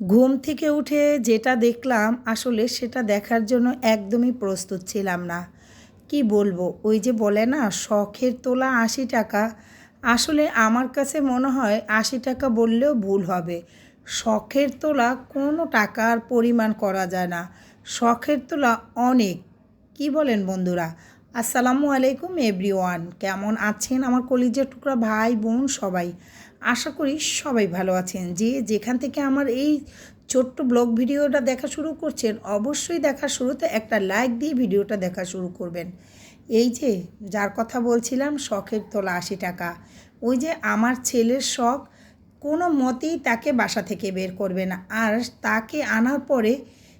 ঘুম থেকে উঠে যেটা দেখলাম, আসলে সেটা দেখার জন্য একদমই প্রস্তুত ছিলাম না। কি বলব, ওই যে বলে না, শখের তোলা আশি টাকা। আসলে আমার কাছে মনে হয় আশি টাকা বললেও ভুল হবে। শখের তোলা কোনো টাকার পরিমাণ করা যায় না। শখের তোলা অনেক। কি বলেন বন্ধুরা? আসসালামু আলাইকুম, এভরিওয়ান। কেমন আছেন আমার কলিজের টুকরা ভাই বোন সবাই? আশা করি সবাই ভালো আছেন। যে যেখান থেকে আমার এই ছোট্ট ব্লগ ভিডিওটা দেখা শুরু করছেন, অবশ্যই দেখা শুরুতে একটা লাইক দিয়ে ভিডিওটা দেখা শুরু করবেন। এই যে যার কথা বলছিলাম, শখের তোলা আশি টাকা। ওই যে আমার ছেলের শখ, কোনো মতেই তাকে বাসা থেকে বের করবে না। আর তাকে আনার পরে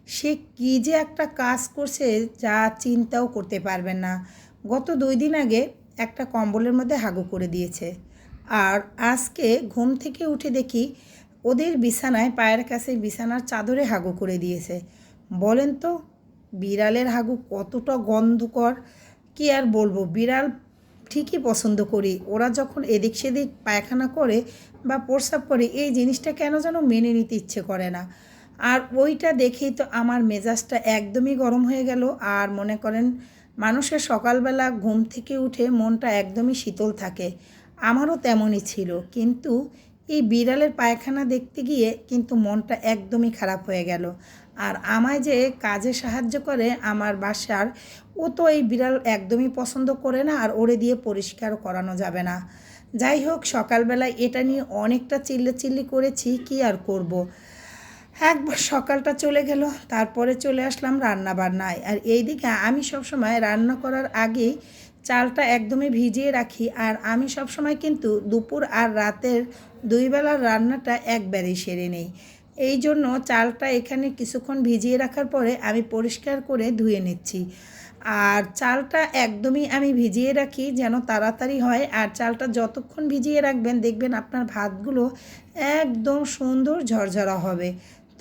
সে কী যে একটা কাজ করছে, যা চিন্তাও করতে পারবেন না। গত দুই দিন আগে একটা কম্বলের মধ্যে হাগু করে দিয়েছে। আর আজকে ঘুম থেকে উঠে দেখি ওদের বিছানায় পায়ের কাছে বিছানার চাদরে হাগু করে দিয়েছে। বলেন তো, বিড়ালের হাগু কতটা গন্ধকর, কি আর বলব? বিড়াল ঠিকই পছন্দ করি। ওরা যখন এদিক সেদিক পায়খানা করে বা প্রস্রাব করে, এই জিনিসটা কেন যেন মেনে নিতে ইচ্ছে করে না? আর ওইটা দেখেই তো আমার মেজাজটা একদমই গরম হয়ে গেল। আর মনে করেন, মানুষের সকালবেলা ঘুম থেকে উঠে মনটা একদমই শীতল থাকে। আমারও তেমনই ছিল। কিন্তু এই বিড়ালের পায়খানা দেখতে গিয়ে কিন্তু মনটা একদমই খারাপ হয়ে গেল। আর আমায় যে কাজে সাহায্য করে আমার বাসার, ও তো এই বিড়াল একদমই পছন্দ করে না আর ওরে দিয়ে পরিষ্কার করানো যাবে না। যাই হোক, সকালবেলায় এটা নিয়ে অনেকটা চিল্লে চিল্লি করেছি, কি আর করব। একবার সকালটা চলে গেল, তারপরে চলে আসলাম রান্না বান্নায় আর এইদিকে আমি সবসময় রান্না করার আগে চালটা একদমই ভিজিয়ে রাখি আর আমি সবসময় কিন্তু দুপুর আর রাতের দুই বেলার রান্নাটা একবারেই সেরে নেই। এই জন্য চালটা এখানে কিছুক্ষণ ভিজিয়ে রাখার পরে আমি পরিষ্কার করে ধুয়ে নিচ্ছি। আর চালটা একদমই আমি ভিজিয়ে রাখি যেন তাড়াতাড়ি হয় আর চালটা যতক্ষণ ভিজিয়ে রাখবেন দেখবেন আপনার ভাতগুলো একদম সুন্দর ঝরঝরা হবে।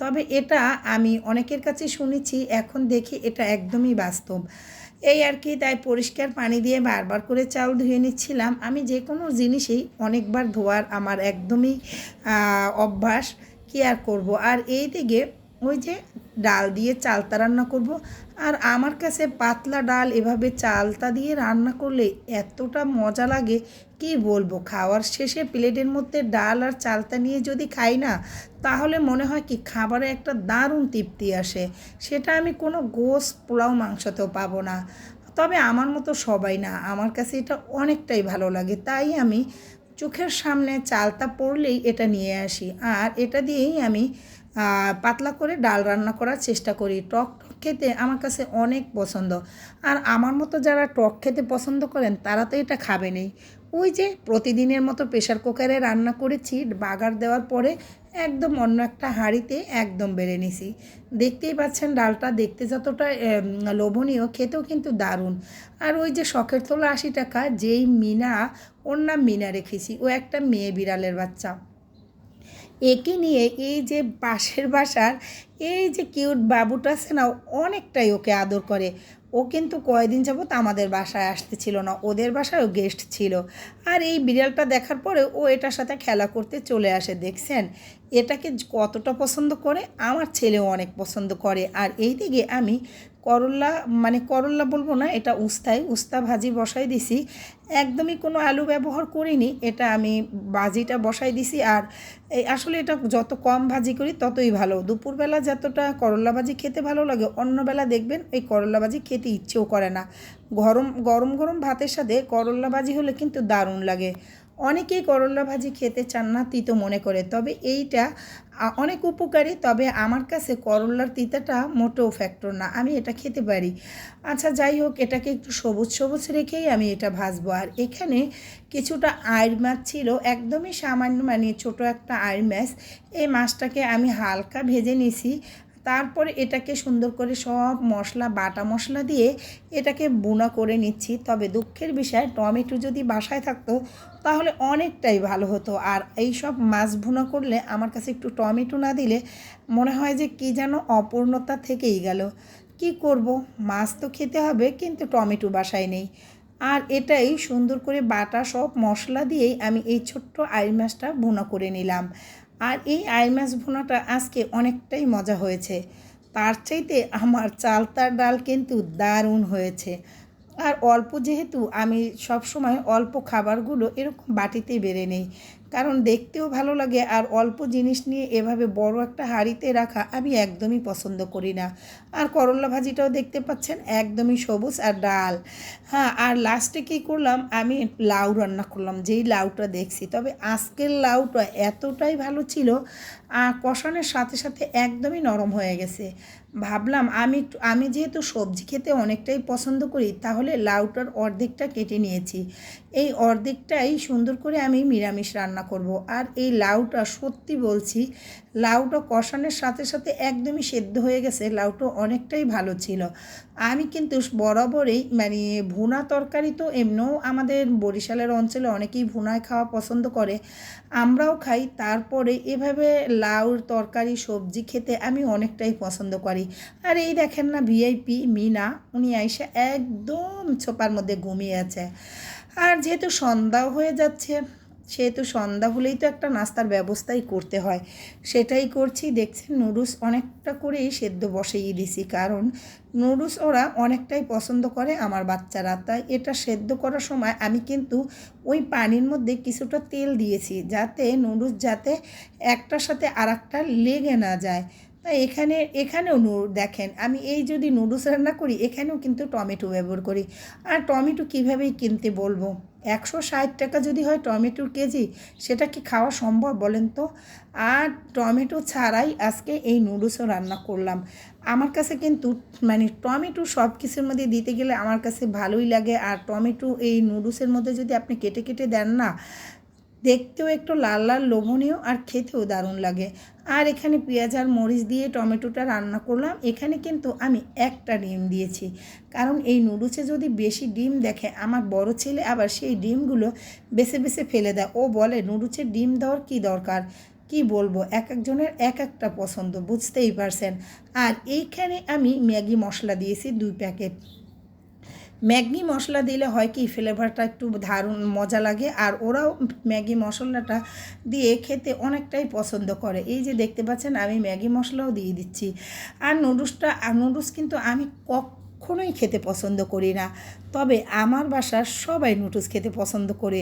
তবে এটা আমি অনেকের কাছে শুনেছি, এখন দেখি এটা একদমই বাস্তব। এই আর কি, তাই পরিষ্কার পানি দিয়ে বারবার করে চাল ধুয়ে নিচ্ছিলাম। আমি যে কোনো জিনিসেই অনেকবার ধোয়ার আমার একদমই অভ্যাস কি আর করব? আর এই দিকে ওই যে ডাল দিয়ে চালতা রান্না করব। আর আমার কাছে পাতলা ডাল এভাবে চালতা দিয়ে রান্না করলে এতটা মজা লাগে, কি বলব? খাওয়ার শেষে প্লেটের মধ্যে ডাল আর চালতা নিয়ে যদি খাই না, তাহলে মনে হয় কি খাবারে একটা দারুণ তৃপ্তি আসে। সেটা আমি কোনো গোস পোলাও মাংসতেও পাবো না। তবে আমার মতো সবাই না, আমার কাছে এটা অনেকটাই ভালো লাগে। তাই আমি চোখের সামনে চালতা পড়লেই এটা নিয়ে আসি। আর এটা দিয়েই আমি পাতলা করে ডাল রান্না করার চেষ্টা করি। টক টক খেতে আমার কাছে অনেক পছন্দ। আর আমার মতো যারা টক খেতে পছন্দ করেন, তারা তো এটা খাবে খাবেনই। ওই যে প্রতিদিনের মতো প্রেশার কুকারে রান্না করেছি, বাগার দেওয়ার পরে একদম অন্য একটা হাঁড়িতে একদম বেড়ে নিছি। দেখতেই পাচ্ছেন ডালটা দেখতে যতটা লোভনীয়, খেতেও কিন্তু দারুণ। আর ওই যে শখের তোলা আশি টাকা, যেই মিনা, ওর নাম মিনা রেখেছি। ও একটা মেয়ে বিড়ালের বাচ্চা। একে নিয়ে এই যে পাশের বাসার, এই যে কিউট বাবুটা আছে না, অনেকটাই ওকে আদর করে। ও কিন্তু কয়দিন যাবৎ আমাদের বাসায় আসতে ছিল না, ওদের বাসায়ও গেস্ট ছিল। আর এই বিড়ালটা দেখার পরে ও এটার সাথে খেলা করতে চলে আসে, দেখছেন? এটাকে কতটা পছন্দ করে, আমার ছেলেও অনেক পছন্দ করে। আর এই দিকে আমি করল্লা মানে করল্লা বলব না, এটা উস্তাই, উস্তা ভাজি বসাই দিছি। একদমই কোনো আলু ব্যবহার করিনি, এটা আমি ভাজিটা বসাই দিছি। আর আসলে এটা যত কম ভাজি করি, ততই ভালো। দুপুরবেলা যতটা করল্লা ভাজি খেতে ভালো লাগে অন্যবেলা দেখবেন এই করল্লা ভাজি খেতে ইচ্ছেও করে না। গরম গরম গরম ভাতের সাথে করল্লা ভাজি হলে কিন্তু দারুণ লাগে। অনেকেই করল্লা ভাজি খেতে চান না, তিতো মনে করে। তবে এইটা অনেক উপকারী, তবে আমার কাছে করল্লার তিতাটা মোটেও ফ্যাক্টর না। আমি এটা খেতে পারি। আচ্ছা যাই হোক, এটাকে একটু সবুজ সবুজ রেখেই আমি এটা ভাজবো। আর এখানে কিছুটা আয়ের মাছ ছিল, একদমই সামান্য মানে ছোট একটা আয়ের মাছ। এই মাছটাকে আমি হালকা ভেজে নিছি। তারপরে এটাকে সুন্দর করে সব মশলা, বাটা মশলা দিয়ে এটাকে বুনা করে নিচ্ছি। তবে দুঃখের বিষয়, টমেটো যদি বাসায় থাকতো তাহলে অনেকটাই ভালো হতো। আর এই সব মাছ ভুনা করলে আমার কাছে একটু টমেটো না দিলে মনে হয় যে কী যেন অপূর্ণতা থেকেই গেল। কি করব? মাছ তো খেতে হবে, কিন্তু টমেটো বাসায় নেই। আর এটাই সুন্দর করে বাটা সব মশলা দিয়েই আমি এই ছোট্ট আইল মাছটা ভুনা করে নিলাম। আর এই আই মাছ ভোনাটা আজকে অনেকটাই মজা হয়েছে। তার চাইতে আমার চালতার ডাল কিন্তু দারুণ হয়েছে। আর অল্প যেহেতু, আমি সব সময় অল্প খাবারগুলো এরকম বাটিতেই বেড়ে নেই। কারণ দেখতেও ভালো লাগে আর অল্প জিনিস নিয়ে এভাবে বড় একটা হাঁড়িতে রাখা আমি একদমই পছন্দ করি না। আর করলা ভাজিটাও দেখতে পাচ্ছেন, একদমই সবুজ আর ডাল। হ্যাঁ আর লাস্টে কী করলাম, আমি লাউ রান্না করলাম, যেই লাউটা দেখছি। তবে আজকের লাউটা এতটাই ভালো ছিল আর কষানোর সাথে সাথে একদমই নরম হয়ে গেছে। ভাবলাম আমি আমি যেহেতু সবজি খেতে অনেকটাই পছন্দ করি, তাহলে লাউটার অর্ধেকটা কেটে নিয়েছি। এই অর্ধেকটাই সুন্দর করে আমি নিরামিষ রান্না করব। আর এই লাউটা সত্যি বলছি, লাউটা কষানোর সাথে সাথে একদমই সেদ্ধ হয়ে গেছে, লাউটা অনেকটাই ভালো ছিল। আমি কিন্তু বরাবরই মানে ভুনা তরকারি তো এমনিও আমাদের বরিশালের অঞ্চলে অনেকেই ভুনায় খাওয়া পছন্দ করে, আমরাও খাই। তারপরে এভাবে লাউর তরকারি, সবজি খেতে আমি অনেকটাই পছন্দ করি। আর এই দেখেন না ভিআইপি মিনা, উনি আইসা একদম ছোপার মধ্যে ঘুমিয়ে আছে। আর যেহেতু সন্ধ্যাও হয়ে যাচ্ছে, সেহেতু সন্ধ্যা হলেই তো একটা নাস্তার ব্যবস্থাই করতে হয়। সেটাই করছি, দেখছেন নুডলস অনেকটা করেই সেদ্ধ বসেই দিছি, কারণ নুডলস ওরা অনেকটাই পছন্দ করে আমার বাচ্চারা। তাই এটা সেদ্ধ করার সময় আমি কিন্তু ওই পানির মধ্যে কিছুটা তেল দিয়েছি, যাতে নুডলস যাতে একটার সাথে আর লেগে না যায়। তাই এখানে, এখানেও দেখেন, আমি এই যদি নুডলস রান্না করি, এখানেও কিন্তু টমেটো ব্যবহার করি। আর টমেটো কীভাবেই কিনতে বলব? একশো ষাট টাকা যদি হয় টমেটোর কেজি, সেটা কি খাওয়া সম্ভব বলেন তো? আর টমেটো ছাড়াই আজকে এই নুডলসও রান্না করলাম। আমার কাছে কিন্তু মানে টমেটো সব কিছুর মধ্যে দিতে গেলে আমার কাছে ভালোই লাগে। আর টমেটো এই নুডলসের মধ্যে যদি আপনি কেটে কেটে দেন না দেখতেও একটু লাল লাল, লোভনীয় আর খেতেও দারুণ লাগে। আর এখানে পেঁয়াজ আর মরিচ দিয়ে টমেটোটা রান্না করলাম। এখানে কিন্তু আমি একটা ডিম দিয়েছি। কারণ এই নুডলসে যদি বেশি ডিম দেখে, আমার বড় ছেলে আবার সেই ডিমগুলো বেছে বেছে ফেলে দেয়। ও বলে, নুডলসে ডিম দেওয়ার কী দরকার? কি বলব? এক একজনের এক একটা পছন্দ, বুঝতেই পারছেন? আর এইখানে আমি ম্যাগি মশলা দিয়েছি দুই প্যাকেট। ম্যাগি মশলা দিলে হয় কি, ফ্লেভারটা একটু দারুণ মজা লাগে। আর ওরাও ম্যাগি মশলাটা দিয়ে খেতে অনেকটাই পছন্দ করে। এই যে দেখতে পাচ্ছেন, আমি ম্যাগি মশলাও দিয়ে দিচ্ছি। আর নুডলসটা, নুডলস কিন্তু আমি কখনোই খেতে পছন্দ করি না। তবে আমার বাসার সবাই নুডলস খেতে পছন্দ করে।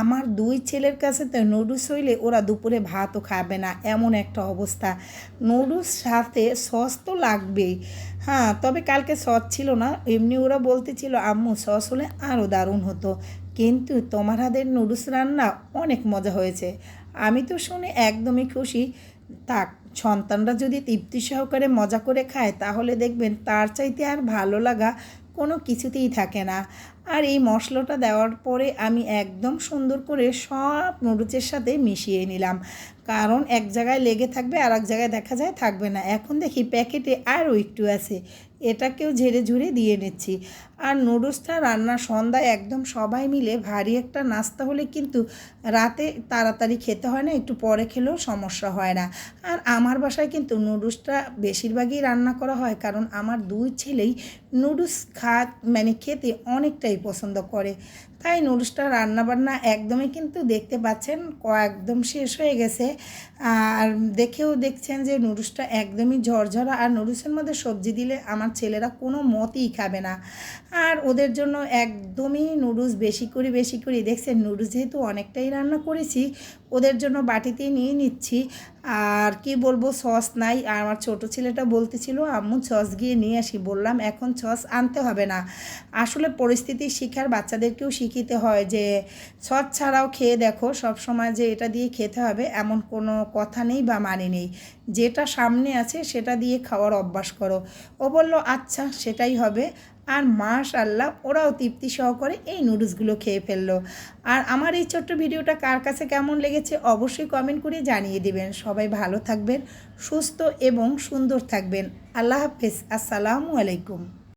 আমার দুই ছেলের কাছে তো নুডলস হইলে ওরা দুপুরে ভাতও খাবে না, এমন একটা অবস্থা। নুডলস সাথে সস তো লাগবেই। হ্যাঁ তবে কালকে সস ছিল না, এমনি ওরা বলতেছিল, আম্মু সস হলে আরও দারুণ হতো। কিন্তু তোমার হাতের নুডলস রান্না অনেক মজা হয়েছে। আমি তো শুনে একদমই খুশি। থাক সন্তানরা যদি তৃপ্তি সহকারে মজা করে খায়, তাহলে দেখবেন তার চাইতে আর ভালো লাগা কোনো কিছুতেই থাকে না। আর এই মশলাটা দেওয়ার পরে আমি একদম সুন্দর করে সব নুডলসের সাথে মিশিয়ে নিলাম। কারণ এক জায়গায় লেগে থাকবে আর এক জায়গায় দেখা যায় থাকবে না। এখন দেখি প্যাকেটে আরও একটু আছে। এটাকেও ঝেড়ে ঝুড়ে দিয়ে নিচ্ছি। আর নুডলসটা রান্না সন্ধ্যায় একদম সবাই মিলে ভারী একটা নাস্তা হলে কিন্তু রাতে তাড়াতাড়ি খেতে হয় না, একটু পরে খেলেও সমস্যা হয় না। আর আমার বাসায় কিন্তু নুডলসটা বেশিরভাগই রান্না করা হয়, কারণ আমার দুই ছেলেই নুডলস খা মানে খেতে অনেকটাই পছন্দ করে। তাই নুডলসটা রান্নাবান্না একদমই কিন্তু দেখতে পাচ্ছেন একদম শেষ হয়ে গেছে। আর দেখেও দেখছেন যে নুডলসটা একদমই ঝরঝরা, আর নুডলসের মধ্যে সবজি দিলে আমার ছেলেরা কোনো মতেই খাবে না। আর ওদের জন্য একদমই নুডলস বেশি করে বেশি করে। দেখছেন নুডলস যেহেতু অনেকটাই রান্না করেছি ওদের জন্য বাটিতে নিয়ে নিচ্ছি। আর কি বলব, সস নাই। আর আমার ছোট ছেলেটা বলতেছিল, আম্মু, সস গিয়ে নিয়ে আসি। বললাম, এখন সস আনতে হবে না। আসলে পরিস্থিতি শিখার বাচ্চাদেরকেও শিখিতে হয় যে, সস ছাড়াও খেয়ে দেখো সব সময় যে এটা দিয়ে খেতে হবে, এমন কোনো কথা নেই বা মানে নেই। যেটা সামনে আছে সেটা দিয়ে খাওয়ার অভ্যাস করো। ও বলল আচ্ছা সেটাই হবে। আর মাস আল্লাহ ওরাও তৃপ্তি সহকারে এই নুডলসগুলো খেয়ে ফেলল। আর আমার এই ছোট্ট ভিডিওটা কার কাছে কেমন লেগেছে অবশ্যই কমেন্ট করে জানিয়ে দেবেন। সবাই ভালো থাকবেন, সুস্থ এবং সুন্দর থাকবেন। আল্লাহ হাফেজ, আসসালামু আলাইকুম।